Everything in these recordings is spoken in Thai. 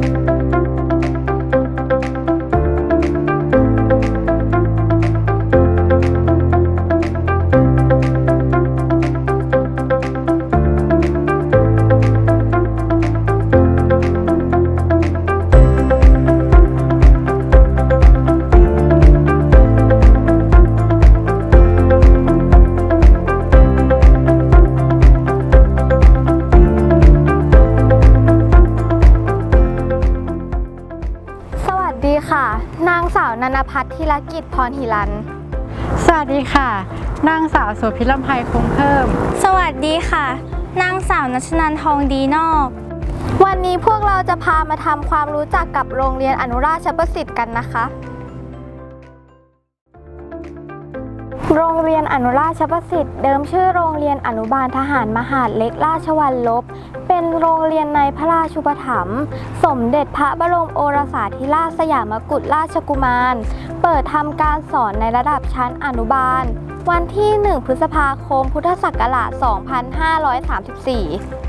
ส นางสาวนันพัฒน์ธีรกิจพรหิรัน สวัสดีค่ะ นางสาวโสภิลำไพคงเพิ่ม สวัสดีค่ะ นางสาวนัชนันทองดีนอก วันนี้พวกเราจะพามาทำความรู้จักกับโรงเรียนอนุราชประสิทธิ์กันนะคะ โรงเรียนอนุราชประสิทธิ์เดิมชื่อโรงเรียนอนุบาลทหารมหาดเล็กราชวัลลบ เป็นโรงเรียนในพระราชูปถัมภ์สมเด็จพระบรมโอรสาธิราชสยามกุฎราชกุมาร เปิดทำการสอนในระดับชั้นอนุบาล วันที่ 1 พฤษภาคม พุทธศักราช 2534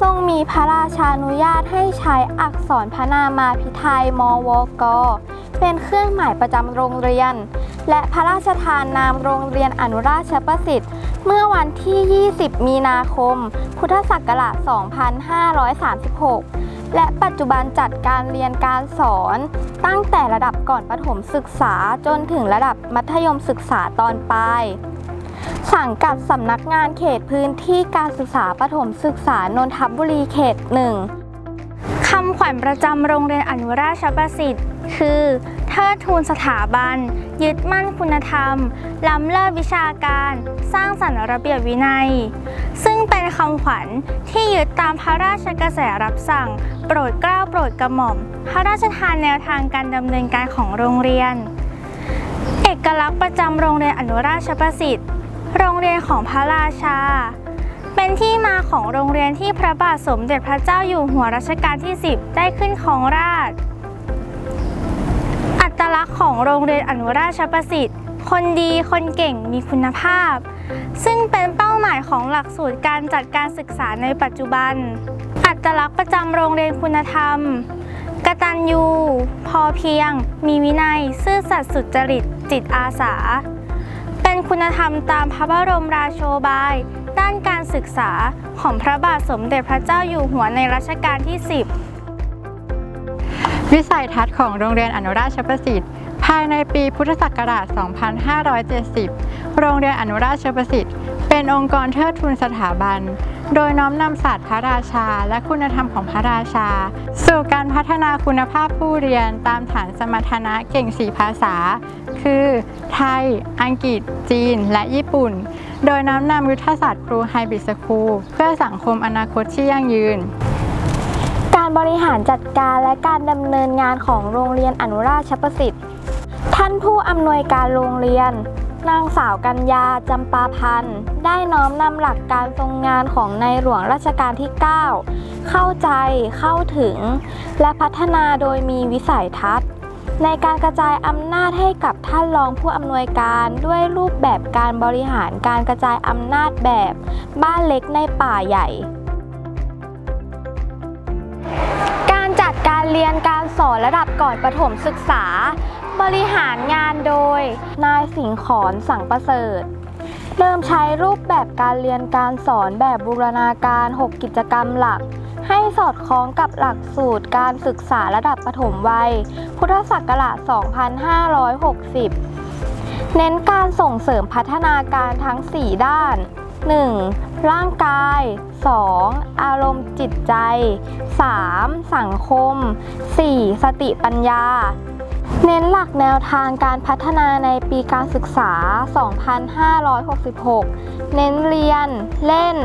ทรงมีพระราชานุญาตให้ใช้อักษรพระนามาพิไทยมวก เป็นเครื่องหมายประจำโรงเรียน และพระราชทานนามโรงเรียนอนุราชประสิทธิ์ เมื่อวันที่ 20 มีนาคม พุทธศักราช 2536 และปัจจุบันจัดการเรียนการสอน ตั้งแต่ระดับก่อนประถมศึกษาจนถึงระดับมัธยมศึกษาตอนปลาย สังกัดสำนักงานเขตพื้นที่การศึกษาประถมศึกษานนทบุรีเขตหนึ่งคำขวัญประจำโรงเรียนอนุราชประสิทธิ์ คือเทิดทูนสถาบัน ยึดมั่นคุณธรรม ล้ำเลิศวิชาการ สร้างสรรค์ระเบียบวินัย ซึ่งเป็นคำขวัญที่ยึดตามพระราชกระแสรับสั่ง โปรดเกล้าโปรดกระหม่อม พระราชทานแนวทางการดำเนินการของโรงเรียน เอกลักษณ์ประจำโรงเรียนอนุราชประสิทธิ์ โรงเรียนของพระราชา เป็นที่มาของโรงเรียนที่พระบาทสมเด็จพระเจ้าอยู่หัวรัชกาลที่ 10 ได้ขึ้นของราช อัตลักษณ์ของโรงเรียนอนุราชประสิทธิ์ คนดีคนเก่งมีคุณภาพ ซึ่งเป็นเป้าหมายของหลักสูตรการจัดการศึกษาในปัจจุบัน อัตลักษณ์ประจำโรงเรียนคุณธรรมกตัญญู พอเพียง มีวินัย ซื่อสัตย์สุจริต จิตอาสา เป็นคุณธรรมตามพระบรมราโชบาย ด้านการศึกษาของพระบาทสมเด็จพระเจ้าอยู่หัวในรัชกาลที่ 10 วิสัยทัศน์ของโรงเรียนอนุราชประสิทธิ์ายในปีพุทธศักราช 2570 โรงเรียนอนุราชประสิทธิ์ เป็นองค์กรเทิดทูนสถาบัน โดยน้อมนำศาสตร์พระราชา และคุณธรรมของพระราชา สู่การพัฒนาคุณภาพผู้เรียนตามฐานสมรรถนะเก่งสีภาษา คือ ไทย อังกฤษ จีน และญี่ปุ่น โดยน้อมนำยุทธศาสตร์ครูไฮบริดสคูลเพื่อสังคมอนาคตที่ยั่งยืนการบริหารจัดการและการดำเนินงานของโรงเรียนอนุราชประสิทธิานผู้อำนวยการโรงเรียน นางสาวกัญญาจำปาพันธ์ ได้น้อมนำหลักการทรงงานของในหลวงรัชกาลที่ 9 เข้าใจเข้าถึง และพัฒนาโดยมีวิสัยทัศน์ ในการกระจายอำนาจให้กับท่านรองผู้อำนวยการด้วยรูปแบบการบริหารการกระจายอำนาจแบบบ้านเล็กในป่าใหญ่การจัดการเรียนการสอนระดับก่อนประถมศึกษา บริหารงานโดย นายสิงขอนสังประเสริฐ เริ่มใช้รูปแบบการเรียนการสอนแบบบูรณาการ 6 กิจกรรมหลัก ให้สอดคล้องกับหลักสูตรการศึกษาระดับประถมวัย พุทธศักราช 2560 เน้นการส่งเสริมพัฒนาการทั้ง 4 ด้าน 1. ร่างกาย 2. อารมณ์จิตใจ 3. สังคม 4. สติปัญญา เน้นหลักแนวทางการพัฒนาในปีการศึกษา 2566 เน้นเรียน เล่น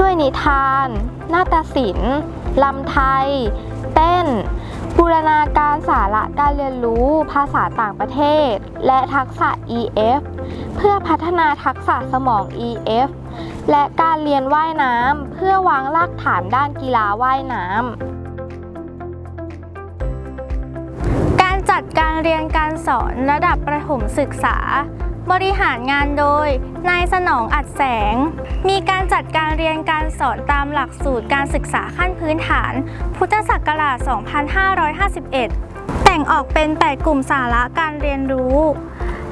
ด้วยนิทาน นาฏศิลป์ลำไทย เต้น บูรณาการสาระการเรียนรู้ภาษาต่างประเทศ และทักษะ EF เพื่อพัฒนาทักษะสมอง EF และการเรียนว่ายน้ำเพื่อวางรากฐานด้านกีฬาว่ายน้ำ จัดการเรียนการสอนระดับประถมศึกษา บริหารงานโดย นายสนองอัดแสง มีการจัดการเรียนการสอนตามหลักสูตรการศึกษาขั้นพื้นฐาน พุทธศักราช 2551แบ่งออกเป็น 8 กลุ่มสาระการเรียนรู้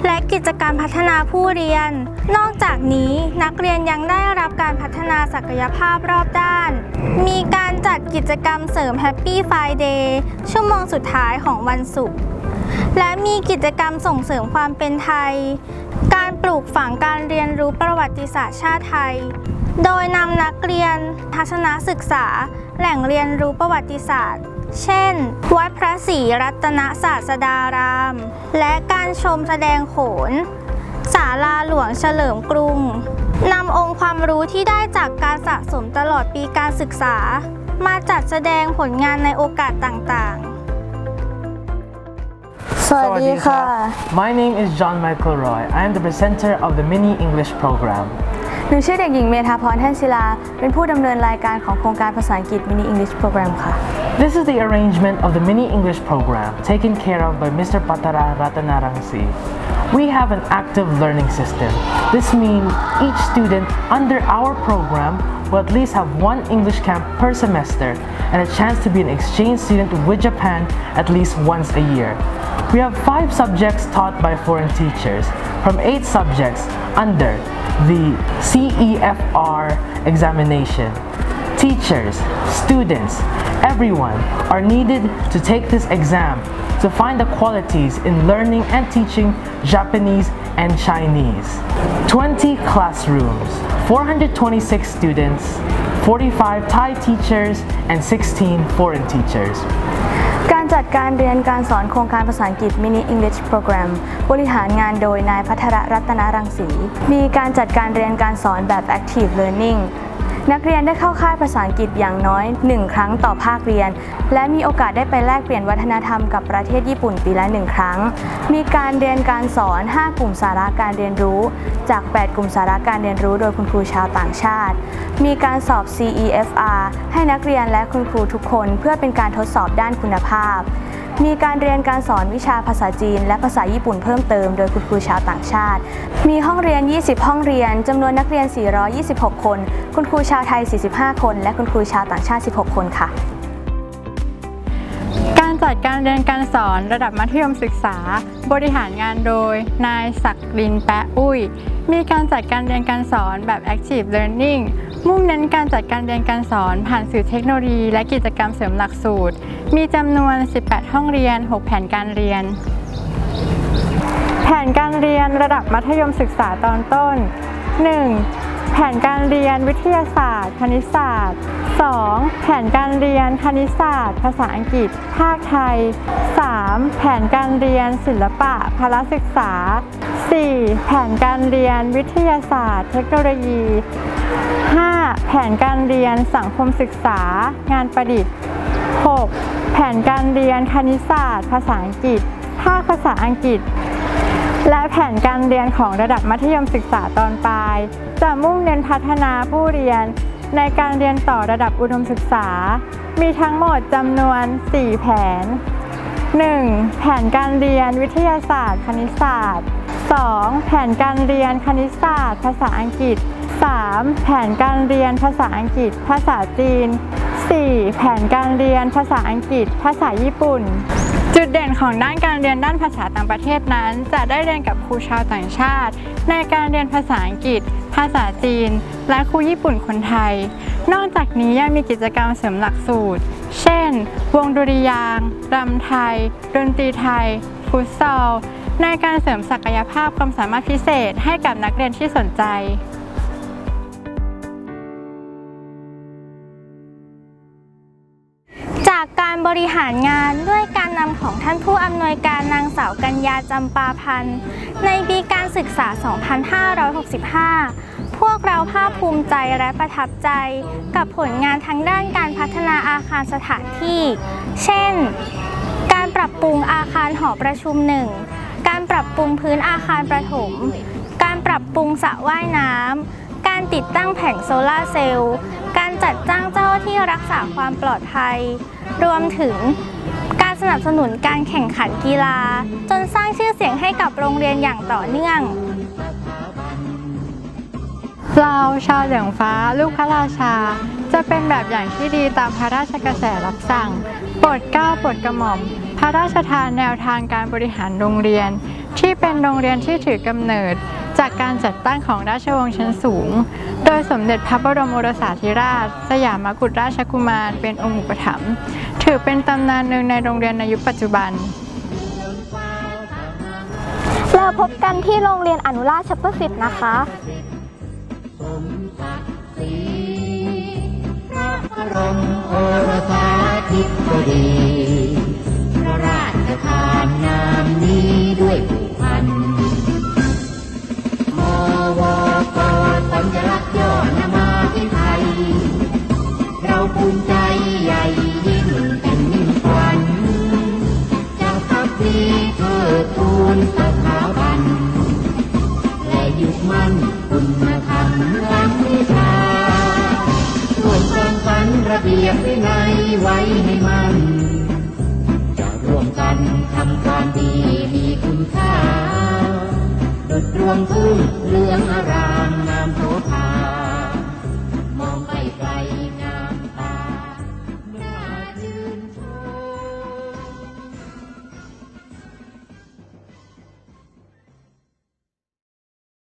และกิจกรรมพัฒนาผู้เรียน นอกจากนี้นักเรียนยังได้รับการพัฒนาศักยภาพรอบด้าน มีการจัดกิจกรรมเสริม Happy Friday ชั่วโมงสุดท้ายของวันศุกร์ และมีกิจกรรมส่งเสริมความเป็นไทย การปลูกฝังการเรียนรู้ประวัติศาสตร์ชาติไทย โดยนำนักเรียนทัศนศึกษา แหล่งเรียนรู้ประวัติศาสตร์ เช่น วัดพระศรีรัตนศาสดาราม และการชมแสดงโขน ศาลาหลวงเฉลิมกรุงนำองค์ความรู้ที่ได้จากการสะสมตลอดปีการศึกษา มาจัดแสดงผลงานในโอกาสต่างๆ สวัสดีค่ะ My name is John Michael Roy. I am the presenter of the Mini English program. หนูชื่อเด็กหญิงเมธาพรแท่นศิลา เป็นผู้ดำเนินรายการของโครงการภาษาอังกฤษ Mini English Program ค่ะ This is the arrangement of the Mini English program taken care of by Mr. Patara Ratanarangsi. We have an active learning system. This means each student under our program will at least have one English camp per semester and a chance to be an exchange student with Japan at least once a year. We have five subjects taught by foreign teachers from eight subjects under the CEFR examination. Teachers, students, everyone are needed to take this exam to find the qualities in learning and teaching Japanese and Chinese. 20 classrooms, 426 students, 45 Thai teachers, and 16 foreign teachers. การจัดการเรียนการสอนโครงการภาษาอังกฤษ Mini English Program บริหารงานโดยนายพัทรรัตนรังสี มีการจัดการเรียนการสอนแบบ Active Learning นักเรียนได้เข้าค่ายภาษาอังกฤษอย่างน้อย 1 ครั้งต่อภาคเรียน และมีโอกาสได้ไปแลกเปลี่ยนวัฒนธรรมกับประเทศญี่ปุ่นปีละ 1 ครั้ง มีการเรียนการสอน 5 กลุ่มสาระการเรียนรู้ จาก 8 กลุ่มสาระการเรียนรู้โดยคุณครูชาวต่างชาติ มีการสอบ CEFR ให้นักเรียนและคุณครูทุกคน เพื่อเป็นการทดสอบด้านคุณภาพ มีการเรียนการสอนวิชาภาษาจีน และภาษาญี่ปุ่นเพิ่มเติมโดยคุณครูชาวต่างชาติ มีห้องเรียน 20 ห้องเรียนจำนวนนักเรียน 426 คน คุณครูชาวไทย 45 คน และคุณครูชาวต่างชาติ 16 คนค่ะการจัดการเรียนการสอนระดับมัธยมศึกษา บริหารงานโดย นายศักดินแปะอุ้ย มีการจัดการเรียนการสอนแบบ Active Learning มุ่งเน้นการจัดการเรียนการสอนผ่านสื่อเทคโนโลยีและกิจกรรมเสริมหลักสูตร มีจำนวน 18 ห้องเรียน 6 แผนการเรียน แผนการเรียนระดับมัธยมศึกษาตอนต้น 1. แผนการเรียนวิทยาศาสตร์ คณิตศาสตร์ 2. แผนการเรียนคณิตศาสตร์ ภาษาอังกฤษ ภาคไทย 3. แผนการเรียนศิลปะพละศึกษา 4. แผนการเรียนวิทยาศาสตร์ เทคโนโลยี 5. แผนการเรียนสังคมศึกษา งานประดิษฐ์ 6. แผนการเรียนคณิตศาสตร์ ภาษาอังกฤษ ภาคภาษาอังกฤษ และแผนการเรียนของระดับมัธยมศึกษาตอนปลาย จะมุ่งเน้นพัฒนาผู้เรียน ในการเรียนต่อระดับอุดมศึกษา มีทั้งหมดจำนวน 4 แผน 1. แผนการเรียนวิทยาศาสตร์ คณิตศาสตร์ 2. แผนการเรียนคณิตศาสตร์ ภาษาอังกฤษ 3. แผนการเรียนภาษาอังกฤษ ภาษาจีน 4. แผนการเรียนภาษาอังกฤษ ภาษาญี่ปุ่น จุดเด่นของด้านการเรียนด้านภาษาต่างประเทศนั้น จะได้เรียนกับครูชาวต่างชาติ ในการเรียนภาษาอังกฤษ ภาษาจีน และครูญี่ปุ่นคนไทย นอกจากนี้ยังมีกิจกรรมเสริมหลักสูตร เช่น วงดุริยางรำไทย ดนตรีไทยฟุตซอลในการเสริมศักยภาพความสามารถพิเศษให้กับนักเรียนที่สนใจ จากการบริหารงานด้วยการนำของท่านผู้อำนวยการนางสาวกัญญาจำปาพันธ์ ในปีการศึกษา 2565 พวกเราภาคภูมิใจและประทับใจ กับผลงานทั้งด้านการพัฒนาอาคารสถานที่ เช่น การปรับปรุงอาคารหอประชุมหนึ่ง การปรับปรุงพื้นอาคารประถม การปรับปรุงสระว่ายน้ำ การติดตั้งแผงโซลาร์เซลล์การจัดจ้างเจ้าหน้าที่รักษาความปลอดภัย รวมถึงการสนับสนุนการแข่งขันกีฬา จนสร้างชื่อเสียงให้กับโรงเรียนอย่างต่อเนื่อง เราชาวเหลืองฟ้าลูกพระราชา จะเป็นแบบอย่างที่ดีตามพระราชกระแสรับสั่งโปรดเกล้าโปรดกระหม่อม พระราชทานแนวทางการบริหารโรงเรียน ที่เป็นโรงเรียนที่ถือกำเนิดจากการจัดตั้งของราชวงศ์ชั้นสูง ดยสมเด็จพระบรมโอรสาธิราช สยามกุฎราชกุมารเป็นองค์อุปถัมภ์ถือเป็นตำนานหนึ่งในโรงเรียนในยุคปัจจุบันแล้วพบกันที่โรงเรียนอนุราชชัพสิทธิ์นะคะรมโอรสาธิบดีพระราชทานนามนี้ด้วยผูกพัน รวงพุ่งเรืองอารามนา